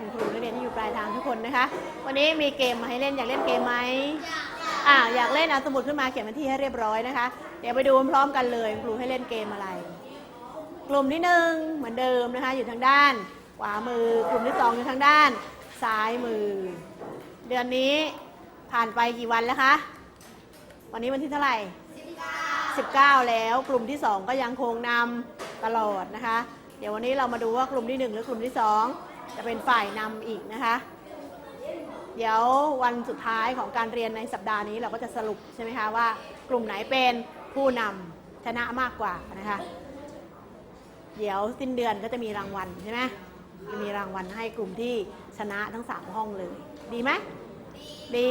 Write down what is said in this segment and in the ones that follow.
นี้มีเกมมาให้เล่นอยากเล่นเกมไหมอ่าอยากเล่นเอาสมุดขึ้นมาเขียนวันที่ให้เรียบร้อยนะคะ เดี๋ยวไปดูพร้อมๆกันเลยครูให้เล่นเกมอะไร กลุ่มที่หนึ่งเหมือนเดิมนะคะ อยู่ทางด้านขวามือกลุ่มที่สองอยู่ทางด้าน ซ้ายมือ เดือนนี้ผ่านไปกี่วันแล้วคะ วันนี้วันที่เท่าไหร่19 แล้วกลุ่มที่ 2 ก็ยังคงนำตลอดนะคะ เดี๋ยววันนี้เรามาดูว่ากลุ่มที่ 1 หรือกลุ่มที่ 2 จะเป็นฝ่ายนำอีกนะคะ เดี๋ยววันสุดท้ายของการเรียนในสัปดาห์นี้เราก็จะสรุปใช่ไหมคะว่ากลุ่มไหนเป็นผู้นำชนะมากกว่านะคะ เดี๋ยวสิ้นเดือนก็จะมีรางวัลใช่ไหมจะมีรางวัลให้กลุ่มที่ชนะทั้ง 3 ห้องเลย ดีไหมดี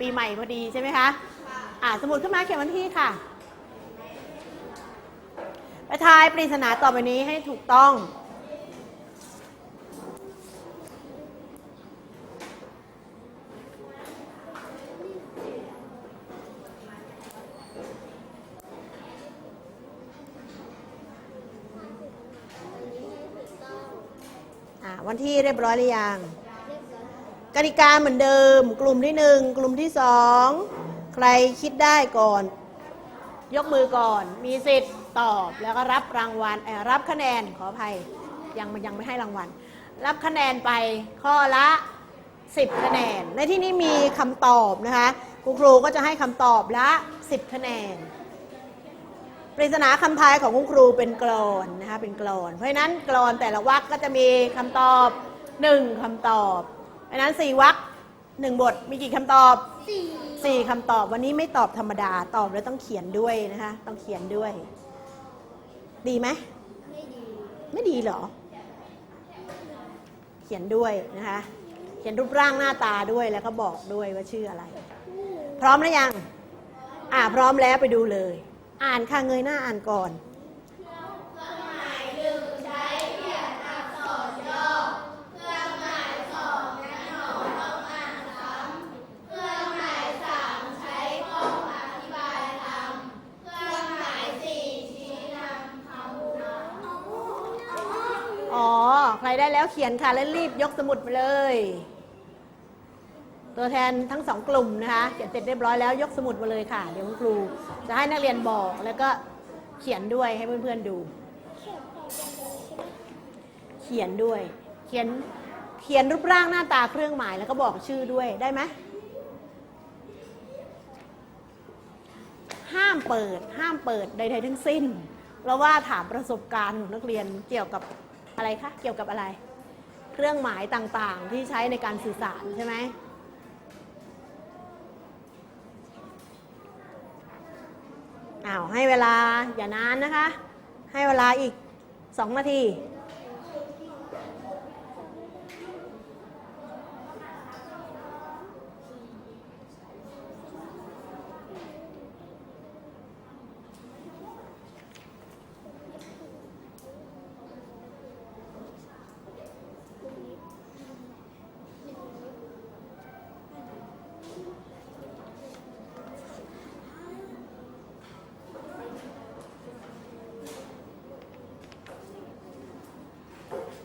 ปีใหม่พอดีใช่ไหมคะอ่าสมุดขึ้นมาเขียนวันที่ค่ะไปทายปริศนาต่อไปนี้ให้ถูกต้อง วันที่เรียบร้อยหรือยังกติกาเหมือนเดิม กลุ่มที่หนึ่งกลุ่มที่สองใครคิดได้ก่อน ยกมือก่อน มีสิทธิ์ตอบแล้วก็รับรางวัลรับคะแนนขออภัยยังยังไม่ให้รางวัล รับคะแนนไปข้อละ 10 คะแนน ในที่นี้มีคำตอบนะคะคุณครูก็จะให้คำตอบละ 10 คะแนน ปริศนาคำทายของคุณครูเป็นกลอนนะคะเป็นกลอน เพราะฉะนั้นกลอนแต่ละวรรคก็จะมีคำตอบ1คำตอบเพราะฉะนั้น4วรรคหนึ่งบทมีกี่คำตอบสี่คำตอบวันนี้ไม่ตอบธรรมดาตอบแล้วต้องเขียนด้วยนะคะต้องเขียนด้วย ดีไหมไม่ดีไม่ดีเหรอ เขียนด้วยนะคะ เขียนรูปร่างหน้าตาด้วยแล้วก็บอกด้วยว่าชื่ออะไร พร้อมหรือยัง อ่าพร้อมแล้วไปดูเลย อ่านค่ะเงยหน้าอ่านก่อนอ๋อใครได้แล้วเขียนค่ะแล้วรีบยกสมุดมาเลย ตัวแทนทั้งสองกลุ่มนะคะเขียนเสร็จเรียบร้อยแล้วยกสมุดมาเลยค่ะ เดี๋ยวคุณครูจะให้นักเรียนบอกแล้วก็เขียนด้วยให้เพื่อนๆดู เขียนด้วย เขียนเขียนรูปร่างหน้าตาเครื่องหมายแล้วก็บอกชื่อด้วยได้ไหมห้ามเปิดห้ามเปิดใดๆทั้งสิ้น เพราะว่าถามประสบการณ์ของนักเรียนเกี่ยวกับอะไรคะเกี่ยวกับอะไร เครื่องหมายต่างๆที่ใช้ในการสื่อสารใช่ไหม อ้าวให้เวลาอย่านานนะคะ ให้เวลาอีก 2 นาที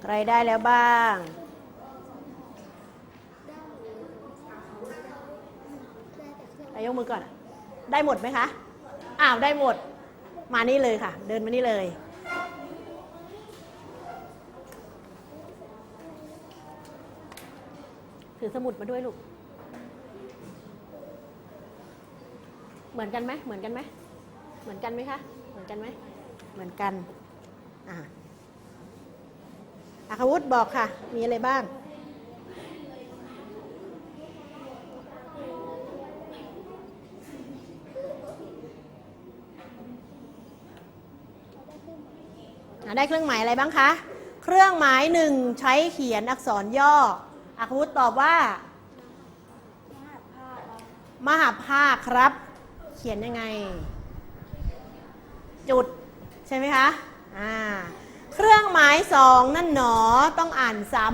ใครได้แล้วบ้าง ใครยกมือก่อน ได้หมดไหมคะ อ้าวได้หมด มานี่เลยค่ะ เดินมานี่เลย ถือสมุดมาด้วยลูก เหมือนกันไหม เหมือนกันไหม เหมือนกันไหมคะ เหมือนกันไหม เหมือนกัน อ่า อาควุธบอกค่ะ มีอะไรบ้าง ได้เครื่องหมายอะไรบ้างคะ เครื่องหมายหนึ่งใช้เขียนอักษรย่ออาคาวุธตอบว่า มหาภาคครับ เขียนยังไง จุด ใช่ไหมคะ อ่า เครื่องหมายสองนั่นหนอต้องอ่านซ้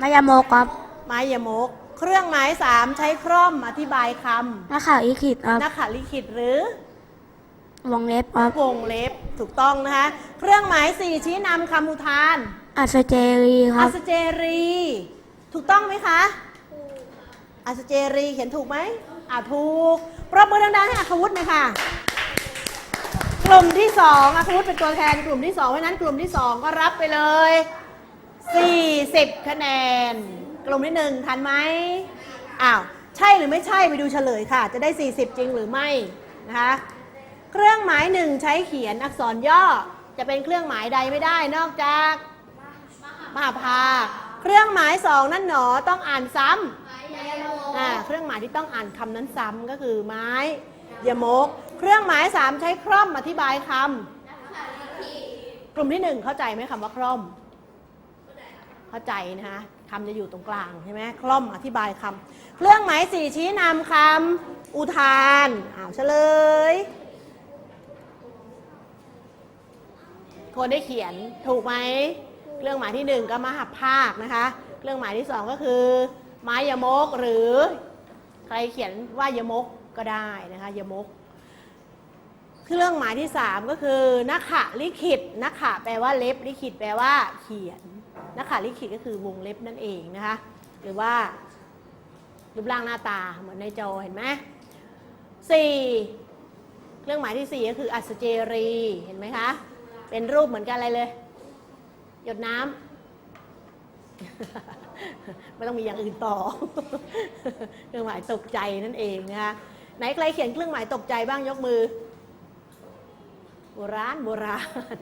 มายาโมกครับำไม้ยมก เครื่องหมายสามใช้คร่อมอธิบายคนักข่าวอีคิดครับำนักขัลิขิตหรือ วงเล็บครับวงเล็บถูกต้องนะคะ เครื่องหมายสี่ชี้นำคำอุทาน อัศเจรีคอัรับ สเจรี ถูกต้องไหมคะออัศเจรีเขียนถูกไหมอ่าถูกปรบมือดังๆให้อัควุฒิหน่อยค่ะ กลุ่มที่สองอัควุฒิเป็นตัวแทนกลุ่มที่สองเพราะฉะนั้นกลุ่มที่สองก็รับไปเลย 40 คะแนน กลุ่มที่หนึ่งทันไหมอ้าวใช่หรือไม่ใช่ไปดูเฉลยค่ะ จะได้ 40 จริงหรือไม่นะคะเครื่องหมายหนึ่งใช้เขียนอักษรย่อจะเป็นเครื่องหมายใดไม่ได้นอกจากมหาภาคเครื่องหมายสองนั่นหนอต้องอ่านซ้ำอ่าเครื่องหมายที่ต้องอ่านคำนั้นซ้ำก็คือไม้ยมก เครื่องหมายสามใช้คร่อมอธิบายคำกลุ่มที่หนึ่งเข้าใจไหมคำว่าคร่อม เข้าใจนะคะคำจะอยู่ตรงกลางใช่ไหมคล่อมอธิบายคำเครื่องหมายสี่ชี้นำคำอุทานอ้าวเฉลยคนได้เขียนถูกไหมเครื่องหมายที่หนึ่งก็มหาภาคนะคะเครื่องหมายที่สองก็คือ ไม้ยมกหรือ ใครเขียนว่ายมกก็ได้นะคะยมก เครื่องหมายที่สามก็คือนักขะลิขิตนักขะแปลว่าเล็บลิขิตแปลว่าเขียนนักขะลิขิตก็คือวงเล็บนั่นเองนะคะหรือว่ารูปร่างหน้าตาเหมือนในจอเห็นไหมสี่เครื่องหมายที่สี่ก็คืออัศเจรีเห็นไหมคะ เป็นรูปเหมือนกันอะไรเลย หยดน้ำไม่ต้องมีอย่างอื่นต่อ เครื่องหมายตกใจนั่นเองนะคะไหนใครเขียนเครื่องหมายตกใจบ้างยกมือ ราณโบราณ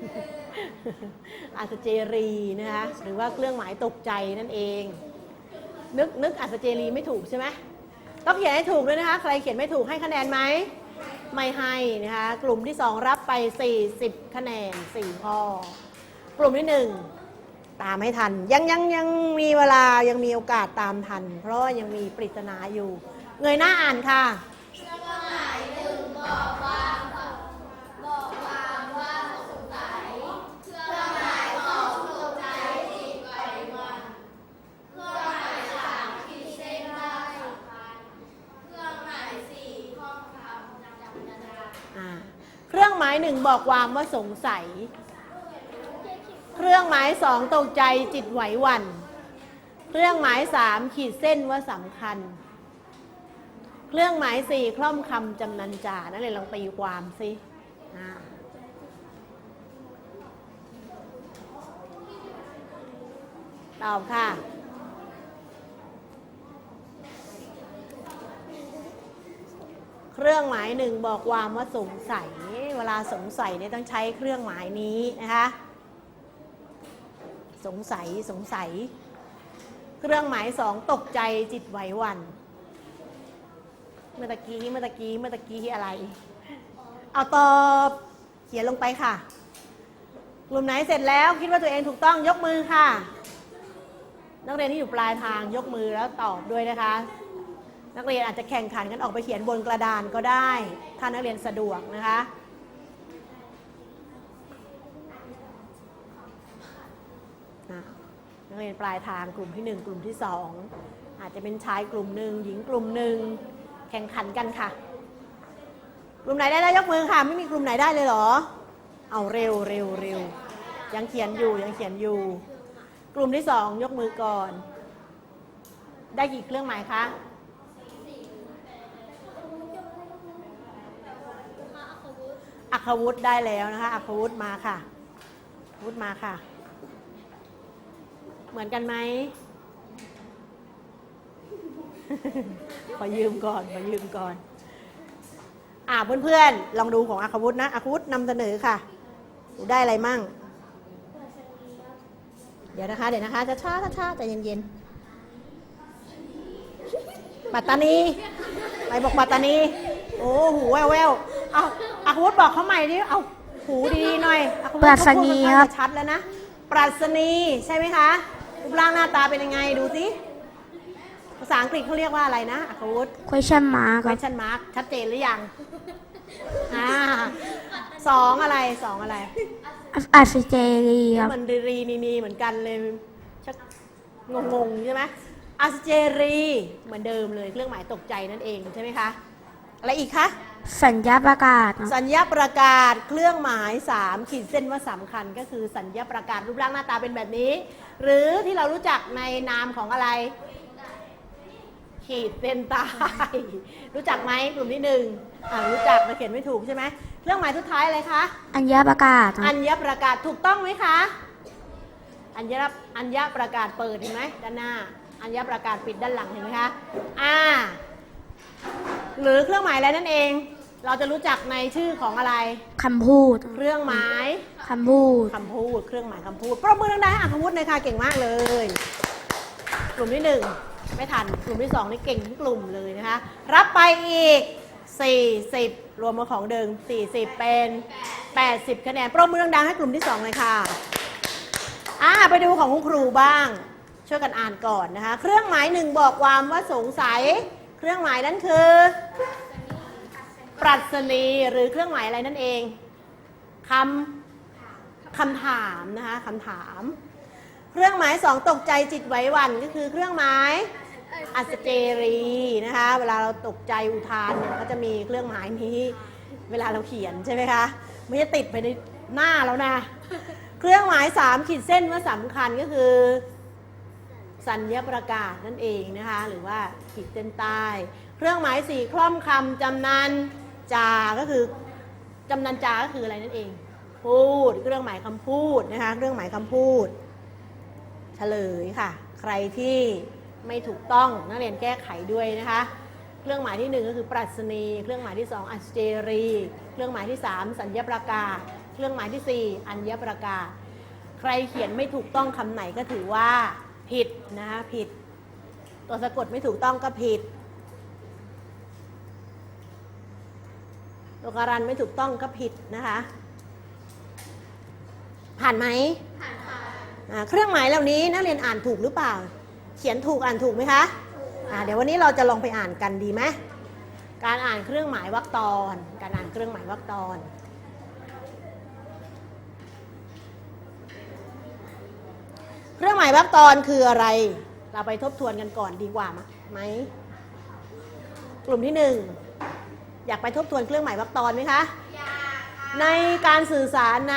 อัศเจรีนะคะหรือว่าเครื่องหมายตกใจนั่นเอง นึกนึกอัศเจรีไม่ถูกใช่ไหมต้องเขียนให้ถูกด้วยนะคะ ใครเขียนไม่ถูกให้คะแนนไหม ไม่ให้นะคะ กลุ่มที่ 2 รับไป 40 คะแนน 4 ข้อ กลุ่มที่ 1 ตามให้ทัน ยังยังยังมีเวลายังมีโอกาสตามทัน เพราะยังมีปริศนาอยู่ เงยหน้าอ่านค่ะ อ่าเครื่อง หนึ่งบอกความว่าสงสัย เครื่องหมายสองตกใจจิตไหวหวั่น เครื่องหมายสามขีดเส้นว่าสำคัญ เครื่องหมายสี่คล่อมคำจำนันจา นั่นเลยลองตีความสิตอบค่ะ เครื่องหมายหนึ่งบอกความว่าสงสัย เวลาสงสัยเนี่ยต้องใช้เครื่องหมายนี้นะคะสงสัยสงสัย เครื่องหมายสองตกใจจิตไหววัน เมื่อตะกี้เมื่อตะกี้เมื่อตะกี้อะไร เอาตอบเขียนลงไปค่ะ กลุ่มไหนเสร็จแล้วคิดว่าตัวเองถูกต้องยกมือค่ะ นักเรียนที่อยู่ปลายทางยกมือแล้วตอบด้วยนะคะ นักเรียนอาจจะแข่งขันกันออกไปเขียนบนกระดานก็ได้ ถ้านักเรียนสะดวกนะคะนักเรียนปลายทางกลุ่มที่ 1 กลุ่มที่ 2 อาจจะเป็นชายกลุ่มหนึ่งหญิงกลุ่มหนึ่งแข่งขันกันค่ะ กลุ่มไหนได้แล้ยกมือค่ะ ไม่มีกลุ่มไหนได้เลยเหรอ เอาเร็วเร็วเร็วยังเขียนอยู่ยังเขียนอยู่ กลุ่มที่สองยกมือก่อน ได้กี่เครื่องหมายคะ อัควุธได้แล้วนะคะอัควุธมาค่ะวุธมาค่ะ เหมือนกันไหม ขอยืมก่อนขอยืมก่อน อ่าเพื่อนๆ ลองดูของอัควุธนะอัควุธนำเสนอค่ะดูได้อะไรมั่ง เดี๋ยวนะคะ เดี๋ยวนะคะจะช้าช้าช้าใจเย็นๆปัตตานี ไปบอกปัตตานี โอ้หูแววแววเอา อัควุธบอกเขาใหม่ดิเอาหูดีๆหน่อยอัควุธปรัชนีเขาพูดครัค่อบนข้างจะชัดแล้วนะปรัชนีใช่ไหมคะรูปร่างหน้าตาเป็นยังไงดูสิภาษาอังกฤษเขาเรียกว่าอะไรนะอัควุธ question mark ครับ question mark ชัดเจนหรือยังอ่าสองอะไรสองอะไร อัศเจรีครับ มันรีรีนีนีเหมือนกันเลยชักงงๆใช่ไหมอัสเจรี เหมือนเดิมเลยเครื่องหมายตกใจนั่นเองใช่ไหมคะ อะไรอีกคะ สัญญาประกาศ สัญญาประกาศเครื่องหมาย 3 ขีดเส้นว่าสำคัญก็คือสัญญาประกาศรูปร่างหน้าตาเป็นแบบนี้ หรือที่เรารู้จักในนามของอะไร ขีดเส้นใต้รู้จักไหมกลุ่มที่หนึ่งอ่ารู้จักแต่เขียนไม่ถูกใช่ไหมเครื่องหมายสุดท้ายอะไรคะอัญญประกาศ อัรับญญประกาศถูกต้องไหมคะอัญญอัญญประกาศเปิดเห็นไหมด้านหน้า อัญญประกาศปิดด้านหลังเห็นไหมคะอ่าหรือเครื่องหมายอะไรนั่นเอง เราจะรู้จักในชื่อของอะไร คำพูด เครื่องหมายคำพูด คำพูด เครื่องหมายคำพูดปรบมือดังๆให้อ่านคำพูดเลยค่ะเก่งมากเลย กลุ่มที่หนึ่งไม่ทัน กลุ่มที่สองนี่เก่งทั้งกลุ่มเลยนะคะ รับไปอีก 40 รวมมาของเดิม40 เป็น 80 คะแนนปรบมือดังๆให้กลุ่มที่สองเลยค่ะอ่าไปดูของคุณครูบ้าง ช่วยกันอ่านก่อนนะคะ เครื่องหมายหนึ่งบอกความว่าสงสัย เครื่องหมายนั้นคือป รัชนีหรือเครื่องหมายอะไรนั่นเองคำคำถามนะคะคำถาม เครื่องหมายสองตกใจจิตไหวหวั่นก็คือเครื่องหมายอัสเจรีนะคะ เวลาเราตกใจอุทานเนี่ยก็จะมีเครื่องหมายนี้เวลาเราเขียนใช่ไหมคะไม่จะติดไปในหน้าแล้วนะ เครื่องหมายสามขีดเส้นว่าสำคัญก็คือ สัญญประกาศนั่นเองนะคะ หรือว่าขีดเส้นใต้ เครื่องหมายสี่คล่อมคำจำนัน จาก็คือจำนันจาก็คืออะไรนั่นเอง พูดเครื่องหมายคำพูดนะคะเครื่องหมายคำพูด เฉลยค่ะ ใครที่ไม่ถูกต้องนักเรียนแก้ไขด้วยนะคะ เครื่องหมายที่หนึ่งก็คือปรัชนี เครื่องหมายที่สองอัจเจรี เครื่องหมายที่สามสัญญประกาศ เครื่องหมายที่สี่อัญญประกาศ ใครเขียนไม่ถูกต้องคำไหนก็ถือว่าผิดนะคะผิด ตัวสะกดไม่ถูกต้องก็ผิด ตัวการันไม่ถูกต้องก็ผิดนะคะ ผ่านไหมผ่านค่ะเครื่องหมายเหล่านี้นักเรียนอ่านถูกหรือเปล่า เขียนถูกอ่านถูกไหมคะอ่าเดี๋ยววันนี้เราจะลองไปอ่านกันดีไหมการอ่านเครื่องหมายวรรคตอน การอ่านเครื่องหมายวรรคตอนเครื่องหมายวรรคตอนคืออะไร เราไปทบทวนกันก่อนดีกว่าไหม กลุ่มที่หนึ่ง อยากไปทบทวนเครื่องหมายวรรคตอนไหมคะในการสื่อสารใน